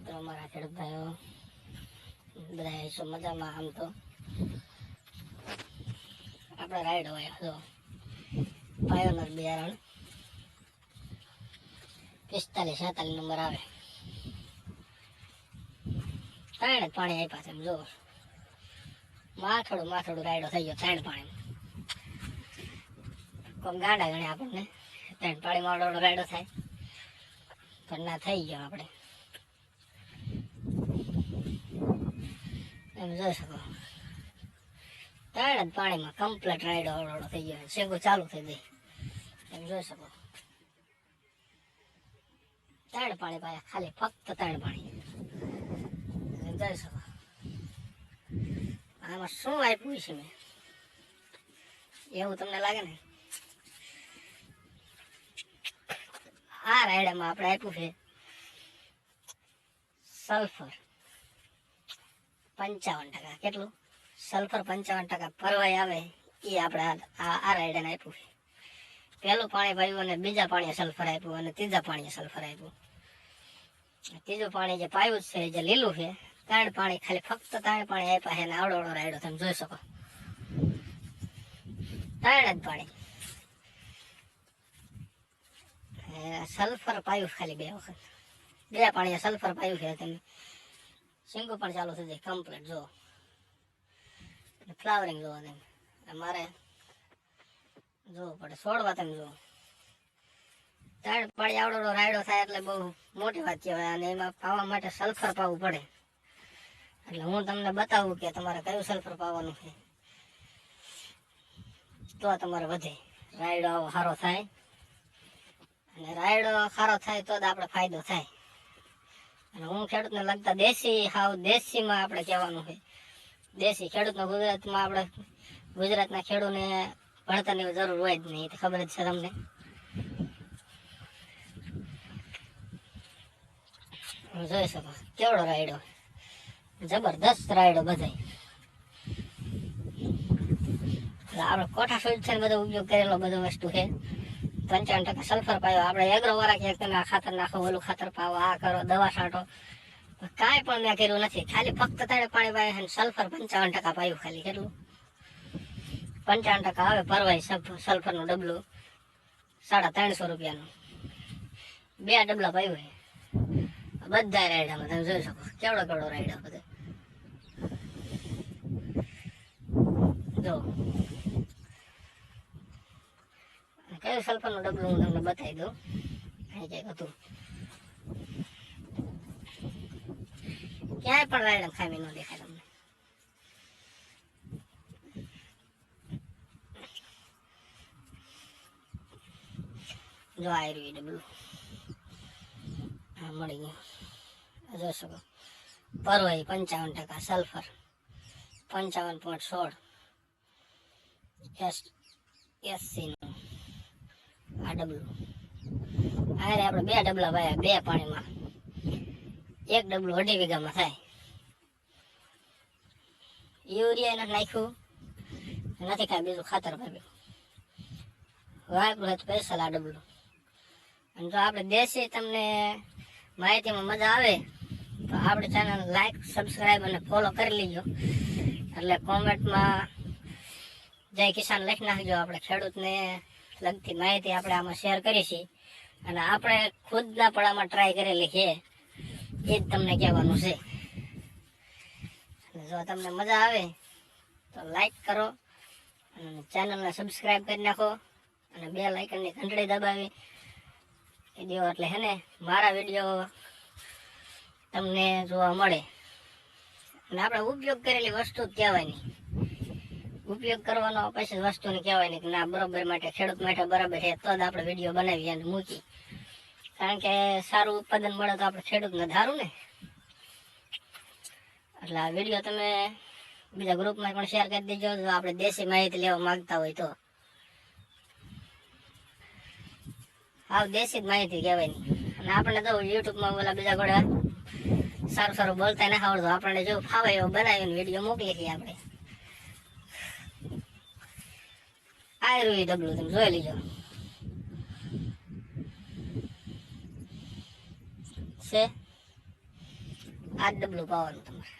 મિત્રો ખેડૂત ભાઈઓ બધા હિસ્સો મજામાં આમ તો? આપણે રાઈડ હોય, જો. પાયોનર બિયારણ. પિસ્તાલીસ સાતાલીસ નંબર આવે. ત્રણ પાણી આપ્યા છે જો. માથોડું માથોડું રાયડો થઈ ગયો, ત્રણ પાણી. કોમ ગાંડા ગણે આપણને. ત્રણ પાણીમાં રાયડો થાય. પણ ના થઈ ગયો આપણે. એમ જોઈ શકો. ત્રણ જ પાણીમાં કમ્પ્લીટ રાયડો આવડો થઈ ગયો. શેગો ચાલુ થઈ ગઈ. એમ જોઈ શકો. ત્રણ પાણી પાયા. ખાલી ફક્ત ત્રણ પાણી. જોઈ શકો. આમાં શું આપ્યું છે મેં? એવું તમને લાગે ને? આ રાયડામાં આપણે આપ્યું છે સલ્ફર પંચાવન ટકા. કેટલું? સલ્ફર પંચાવન ટકા પરવાય આવે એ આપણે આ- આ રાયડાને આપ્યું છે. પહેલું પાણી પાયું અને બીજા પાણીએ સલ્ફર આપ્યું અને ત્રીજા પાણીએ સલ્ફર આપ્યું. ત્રીજું પાણી જે પાયું છે જે લીલું છે, ત્રણ પાણી ખાલી ફક્ત ત્રણ પાણી આપ્યા છે અને આવડો આવડો રાયડો તમે જોઈ શકો. ત્રણ જ પાણી. સલ્ફર પાયું ખાલી બે વખત. બે પાણીએ સલ્ફર પાયું છે તમે સિંગુ પણ ચાલુ થઈ જાય કમ્પ્લીટ જો. ફ્લાવરિંગ જોવા તમે મારે જોવું પડે છોડવા તમે જુઓ ત્રણ પાડી આવડો રાયડો થાય એટલે બહુ મોટી વાત કહેવાય, અને એમાં પાવા માટે સલ્ફર પાવું પડે. એટલે હું તમને બતાવું કે તમારે કયું સલ્ફર પાવાનું છે. તો તમારે વધે. રાયડો સારો થાય. અને રાયડો સારો થાય તો જ આપણે ફાયદો થાય. અને હું ખેડૂતને લગતા દેશી હાવ દેશીમાં આપણે કહેવાનું છે દેશી ખેડૂતનો ગુજરાતમાં આપણે ગુજરાતના ખેડૂતને ભણતરની જરૂર હોય જ નહીં ખબર જ છે તમને. તમે જોઈ શકો કેવડો રાયડો? જબરદસ્ત રાયડો બધાય. આપણે કોઠા સુધી છે બધો ઉપયોગ કરેલો બધો વસ્તુ છે. પંચાવન ટકા સલ્ફર પાયો. આપણે એગ્રો વાળા કે આ ખાતર નાખો, ઓલું ખાતર પાવો, આ કરો, દવા છાંટો. કાંઈ પણ મેં કર્યું નથી. ખાલી ફક્ત તારે પાણી પાય છે સલ્ફર પંચાવન ટકા પાયું ખાલી. કેટલું? પંચાવન ટકા આવે પરવાય સલ્ફરનું ડબલું. સાડા ત્રણસો રૂપિયાનું. બે ડબલા પાયું હોય બધા રાયડામાં તમે જોઈ શકો કેવડો કેવડો રાયડા બધા. જો. કયું સલ્ફરનું ડબલું હું તમને બતાવી દઉં. અહીં કંઈક હતું. ક્યાંય પણ રાયડા ખામી ન દેખાય તમને. જો આ રહ્યું એ ડબલું. હા, મળી ગયું. જોઈ શકો. પંચાવન ટકા સલ્ફર પંચાવન પોઈન્ટ સોળ એસ એસસીનું આ ડબલું. આ આપણે બે ડબલા વાયા, બે પાણીમાં. એક ડબલું અઢી વીઘામાં થાય. યુરિયા નથી નાખ્યું. નથી કાંઈ બીજું ખાતર ભાવ્યું વાપરું તો પૈસા આ ડબલું. અને જો આપણે દેશી તમને માહિતીમાં મજા આવે, તો આપણી ચેનલ લાઈક સબસ્ક્રાઈબ અને ફોલો કરી લેજો. એટલે કોમેન્ટમાં જય કિસાન લખી નાખજો આપણે ખેડૂતને. લગતી માહિતી આપણે આમાં શેર કરી છે અને આપણે ખુદના પડામાં ટ્રાય કરેલી છે. એ જ તમને કહેવાનું છે. જો તમને મજા આવે, તો લાઈક કરો. અને ચેનલને સબસ્ક્રાઈબ કરી નાખો. અને બે લાઇકનની ઘંટડી દબાવી. એ દેવો એટલે હે ને, મારા વીડિયો તમને જોવા મળે. અને આપણે ઉપયોગ કરેલી વસ્તુ જ કહેવાય નહીં ઉપયોગ કરવાનો પછી વસ્તુને કહેવાય નહીં કે ના, બરોબર માટે, ખેડૂત માટે બરાબર છે, તો જ આપણે વીડિયો બનાવી અને મૂકી કારણ કે સારું ઉત્પાદન મળે તો આપણે ખેડૂતને ધારું ને. એટલે આ વીડિયો તમે બીજા ગ્રુપમાં પણ શેર કરી દેજો, જો આપણે દેશી માહિતી લેવા માંગતા હોય તો. આવ દેશી જ માહિતી કહેવાય અને આપણે તો યુટ્યુબમાં બોલા બીજા ઘોડા સારું સારું બોલતા ના આવડતું. આપણને જો ફાવે એવો બનાવીને વીડિયો મોકલી છીએ આપણે. આ રહ્યું ડબલું તમે જોઈ લીજો. છે? આ ડબલું પાવાનું તમારે.